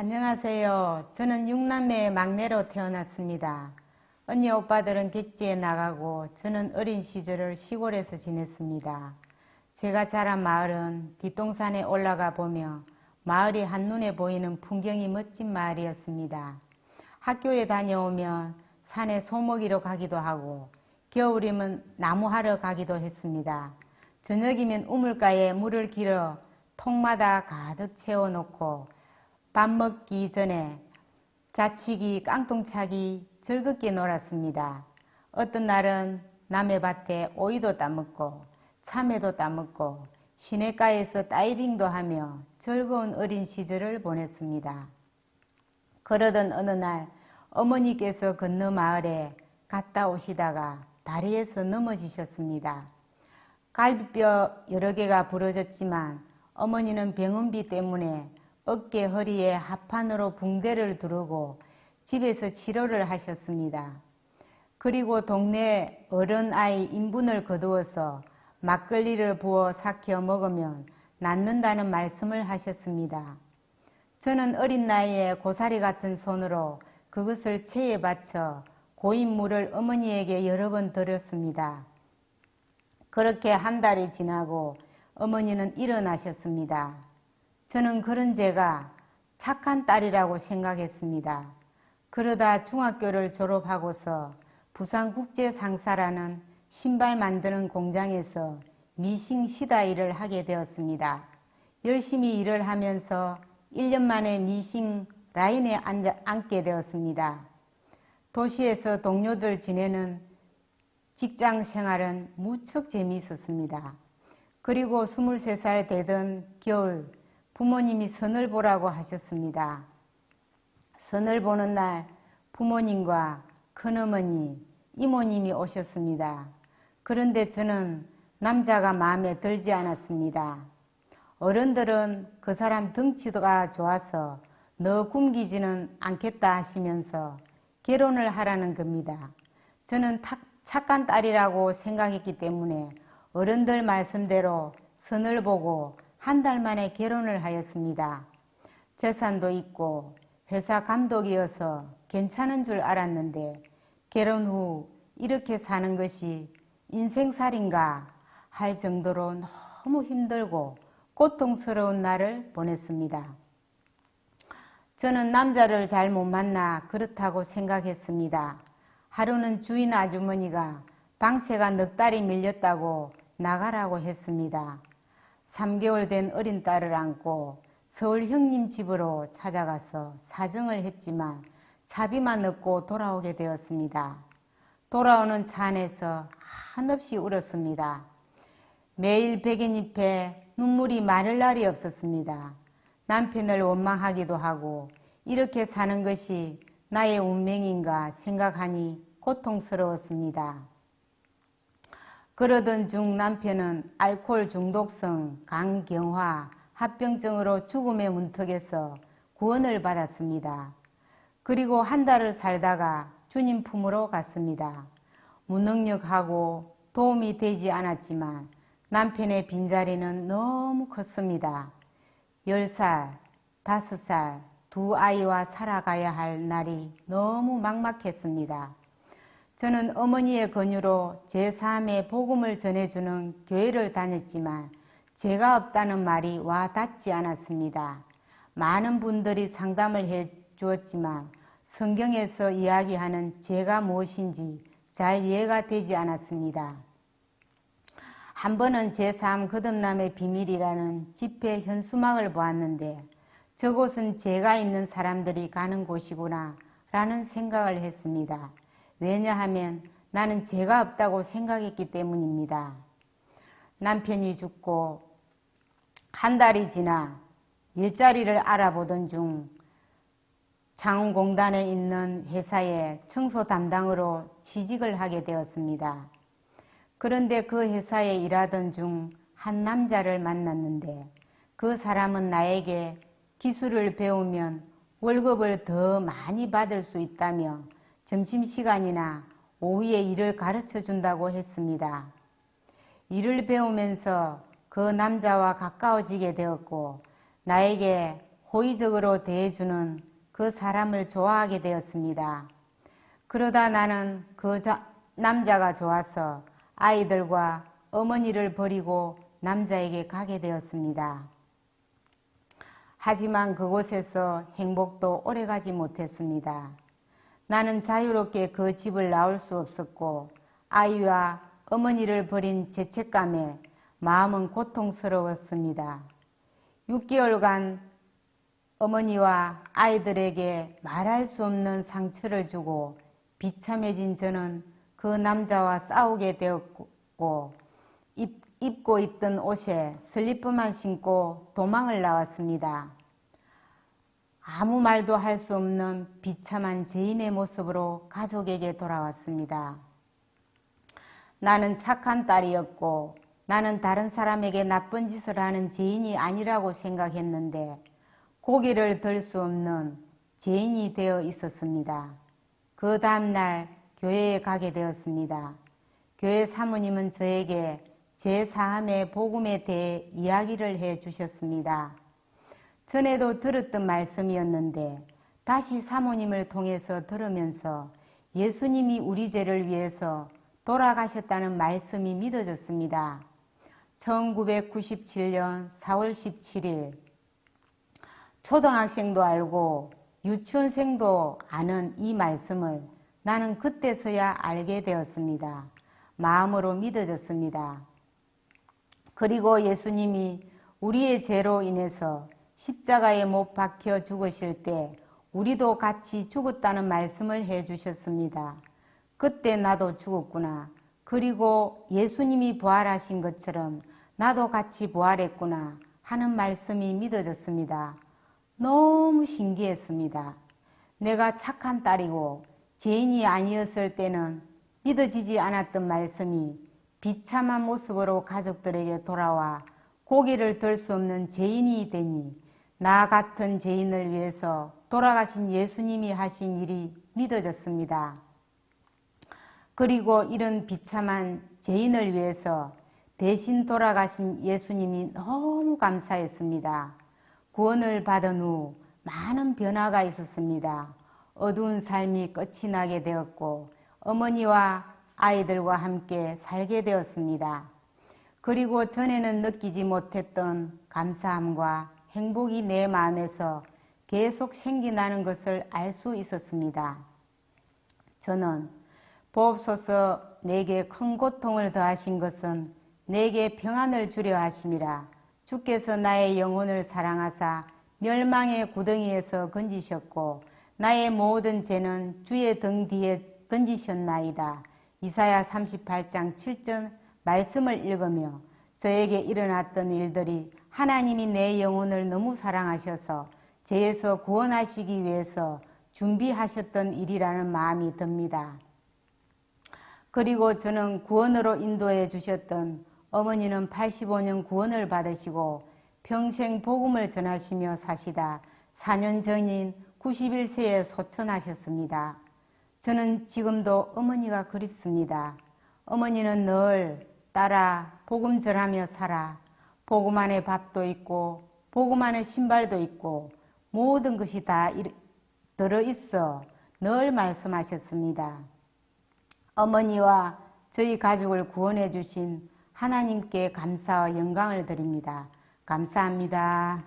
안녕하세요. 저는 육남매의 막내로 태어났습니다. 언니 오빠들은 객지에 나가고 저는 어린 시절을 시골에서 지냈습니다. 제가 자란 마을은 뒷동산에 올라가 보며 마을이 한눈에 보이는 풍경이 멋진 마을이었습니다. 학교에 다녀오면 산에 소먹이러 가기도 하고 겨울이면 나무하러 가기도 했습니다. 저녁이면 우물가에 물을 길어 통마다 가득 채워놓고 밥 먹기 전에 자치기, 깡통차기 즐겁게 놀았습니다. 어떤 날은 남의 밭에 오이도 따먹고 참외도 따먹고 시내가에서 다이빙도 하며 즐거운 어린 시절을 보냈습니다. 그러던 어느 날 어머니께서 건너 마을에 갔다 오시다가 다리에서 넘어지셨습니다. 갈비뼈 여러 개가 부러졌지만 어머니는 병원비 때문에 어깨 허리에 합판으로 붕대를 두르고 집에서 치료를 하셨습니다. 그리고 동네 어른 아이 인분을 거두어서 막걸리를 부어 삭혀 먹으면 낫는다는 말씀을 하셨습니다. 저는 어린 나이에 고사리 같은 손으로 그것을 체에 받쳐 고인물을 어머니에게 여러 번 드렸습니다. 그렇게 한 달이 지나고 어머니는 일어나셨습니다. 저는 그런 제가 착한 딸이라고 생각했습니다. 그러다 중학교를 졸업하고서 부산국제상사라는 신발 만드는 공장에서 미싱 시다 일을 하게 되었습니다. 열심히 일을 하면서 1년 만에 미싱 라인에 앉아, 앉게 되었습니다. 도시에서 동료들 지내는 직장 생활은 무척 재미있었습니다. 그리고 23살 되던 겨울 부모님이 선을 보라고 하셨습니다. 선을 보는 날 부모님과 큰어머니, 이모님이 오셨습니다. 그런데 저는 남자가 마음에 들지 않았습니다. 어른들은 그 사람 덩치가 좋아서 너 굶기지는 않겠다 하시면서 결혼을 하라는 겁니다. 저는 착한 딸이라고 생각했기 때문에 어른들 말씀대로 선을 보고 한 달 만에 결혼을 하였습니다. 재산도 있고 회사 감독이어서 괜찮은 줄 알았는데 결혼 후 이렇게 사는 것이 인생살인가 할 정도로 너무 힘들고 고통스러운 날을 보냈습니다. 저는 남자를 잘못 만나 그렇다고 생각했습니다. 하루는 주인 아주머니가 방세가 넉 달이 밀렸다고 나가라고 했습니다. 3개월 된 어린 딸을 안고 서울 형님 집으로 찾아가서 사정을 했지만 차비만 얻고 돌아오게 되었습니다. 돌아오는 차 안에서 한없이 울었습니다. 매일 베갯잎에 눈물이 마를 날이 없었습니다. 남편을 원망하기도 하고 이렇게 사는 것이 나의 운명인가 생각하니 고통스러웠습니다. 그러던 중 남편은 알코올 중독성 강경화 합병증으로 죽음의 문턱에서 구원을 받았습니다. 그리고 한 달을 살다가 주님 품으로 갔습니다. 무능력하고 도움이 되지 않았지만 남편의 빈자리는 너무 컸습니다. 10살, 5살, 두 아이와 살아가야 할 날이 너무 막막했습니다. 저는 어머니의 권유로 제3의 복음을 전해주는 교회를 다녔지만 제가 없다는 말이 와 닿지 않았습니다. 많은 분들이 상담을 해 주었지만 성경에서 이야기하는 죄가 무엇인지 잘 이해가 되지 않았습니다. 한 번은 제3 거듭남의 비밀이라는 집회 현수막을 보았는데 저곳은 죄가 있는 사람들이 가는 곳이구나 라는 생각을 했습니다. 왜냐하면 나는 죄가 없다고 생각했기 때문입니다. 남편이 죽고 한 달이 지나 일자리를 알아보던 중 장원공단에 있는 회사에 청소 담당으로 취직을 하게 되었습니다. 그런데 그 회사에 일하던 중 한 남자를 만났는데 그 사람은 나에게 기술을 배우면 월급을 더 많이 받을 수 있다며 점심시간이나 오후에 일을 가르쳐 준다고 했습니다. 일을 배우면서 그 남자와 가까워지게 되었고 나에게 호의적으로 대해주는 그 사람을 좋아하게 되었습니다. 그러다 나는 그 자- 남자가 좋아서 아이들과 어머니를 버리고 남자에게 가게 되었습니다. 하지만 그곳에서 행복도 오래가지 못했습니다. 나는 자유롭게 그 집을 나올 수 없었고 아이와 어머니를 버린 죄책감에 마음은 고통스러웠습니다. 6개월간 어머니와 아이들에게 말할 수 없는 상처를 주고 비참해진 저는 그 남자와 싸우게 되었고 입, 입고 있던 옷에 슬리퍼만 신고 도망을 나왔습니다. 아무 말도 할 수 없는 비참한 죄인의 모습으로 가족에게 돌아왔습니다. 나는 착한 딸이었고 나는 다른 사람에게 나쁜 짓을 하는 죄인이 아니라고 생각했는데 고개를 들 수 없는 죄인이 되어 있었습니다. 그 다음날 교회에 가게 되었습니다. 교회 사모님은 저에게 제 사함의 복음에 대해 이야기를 해 주셨습니다. 전에도 들었던 말씀이었는데 다시 사모님을 통해서 들으면서 예수님이 우리 죄를 위해서 돌아가셨다는 말씀이 믿어졌습니다. 1997년 4월 17일 초등학생도 알고 유치원생도 아는 이 말씀을 나는 그때서야 알게 되었습니다. 마음으로 믿어졌습니다. 그리고 예수님이 우리의 죄로 인해서 십자가에 못 박혀 죽으실 때 우리도 같이 죽었다는 말씀을 해 주셨습니다. 그때 나도 죽었구나. 그리고 예수님이 부활하신 것처럼 나도 같이 부활했구나 하는 말씀이 믿어졌습니다. 너무 신기했습니다. 내가 착한 딸이고 죄인이 아니었을 때는 믿어지지 않았던 말씀이 비참한 모습으로 가족들에게 돌아와 고개를 들 수 없는 죄인이 되니 나 같은 죄인을 위해서 돌아가신 예수님이 하신 일이 믿어졌습니다. 그리고 이런 비참한 죄인을 위해서 대신 돌아가신 예수님이 너무 감사했습니다. 구원을 받은 후 많은 변화가 있었습니다. 어두운 삶이 끝이 나게 되었고 어머니와 아이들과 함께 살게 되었습니다. 그리고 전에는 느끼지 못했던 감사함과 행복이 내 마음에서 계속 생기나는 것을 알 수 있었습니다. 저는 보옵소서 내게 큰 고통을 더하신 것은 내게 평안을 주려 하심이라 주께서 나의 영혼을 사랑하사 멸망의 구덩이에서 건지셨고 나의 모든 죄는 주의 등 뒤에 던지셨나이다. 이사야 38장 7절 말씀을 읽으며 저에게 일어났던 일들이 하나님이 내 영혼을 너무 사랑하셔서 죄에서 구원하시기 위해서 준비하셨던 일이라는 마음이 듭니다. 그리고 저는 구원으로 인도해 주셨던 어머니는 85년 구원을 받으시고 평생 복음을 전하시며 사시다 4년 전인 91세에 소천하셨습니다. 저는 지금도 어머니가 그립습니다. 어머니는 늘 따라 복음 전하며 살아 복음 안에 밥도 있고 복음 안에 신발도 있고 모든 것이 다 들어 있어 늘 말씀하셨습니다. 어머니와 저희 가족을 구원해 주신 하나님께 감사와 영광을 드립니다. 감사합니다.